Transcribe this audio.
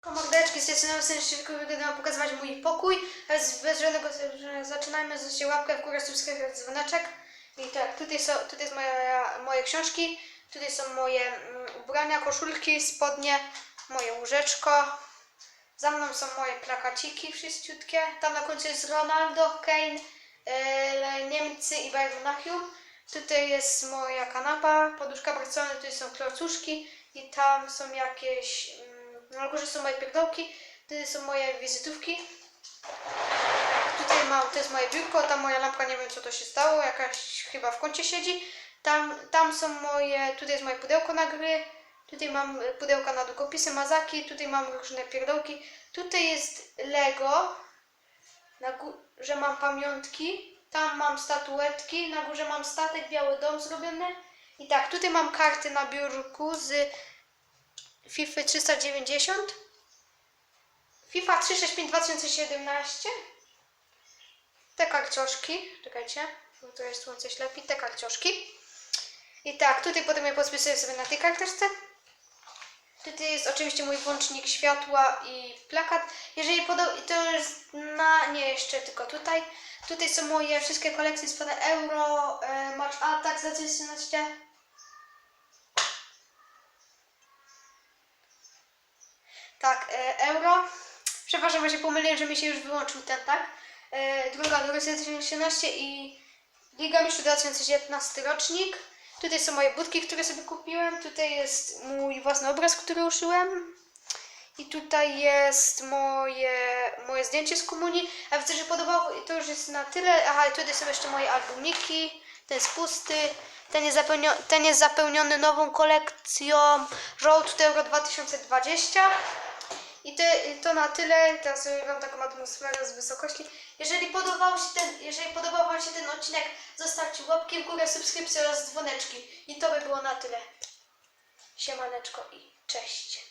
Komordeczki z strony tylko będę wam pokazywać mój pokój. Bez, bez żadnego zaczynajmy z łapkę w górę, subskrypcję, dzwoneczek. I tak, tutaj są, tutaj jest moja, moje książki, tutaj są moje mm, ubrania, koszulki, spodnie, moje łóżeczko. Za mną są moje plakaciki wszyściutkie. Tam na końcu jest Ronaldo, Kane, e, Niemcy i Bayern Monachium. Tutaj jest moja kanapa, poduszka Barcelony, tutaj są klocuszki i tam są jakieś, mm, na górze są moje pierdołki, tutaj są moje wizytówki. Tutaj mam, to jest moje biurko, tam moja lampka, nie wiem co to się stało, jakaś chyba w kącie siedzi. Tam, tam są moje, tutaj jest moje pudełko na gry, tutaj mam pudełka na długopisy, mazaki, tutaj mam różne pierdołki. Tutaj jest Lego, na górze mam pamiątki, tam mam statuetki, na górze mam statek, biały dom zrobiony. I tak, tutaj mam karty na biurku z FIFA 390, FIFA 365 2017, te karcioszki, czekajcie, bo to jest słońce ślepi, te karcioszki. I tak, tutaj potem je podpisuję sobie na tej karteczce. Tutaj jest oczywiście mój włącznik światła i plakat. Jeżeli podoba, to jest na, nie jeszcze tylko tutaj. Tutaj są moje wszystkie kolekcje z pana Euro, e, Match Attack za 13. Tak, e, Euro. Przepraszam, że pomyliłem, że mi się już wyłączył ten, tak? E, druga do Rosji 2013 i Liga Mistrzów 2019 rocznik. Tutaj są moje budki, które sobie kupiłem. Tutaj jest mój własny obraz, który uszyłem. I tutaj jest moje, moje zdjęcie z komunii. A widzę, że podobało i to już jest na tyle. Aha, i tutaj są jeszcze moje albumiki. Ten jest pusty. Ten jest, zapełnio, ten jest zapełniony nową kolekcją Road to Euro 2020. I i to na tyle. Teraz wam taką atmosferę z wysokości. Jeżeli podobał się ten, jeżeli podobał wam się ten odcinek, zostawcie łapki w górę, subskrypcję oraz dzwoneczki. I to by było na tyle. Siemaneczko i cześć.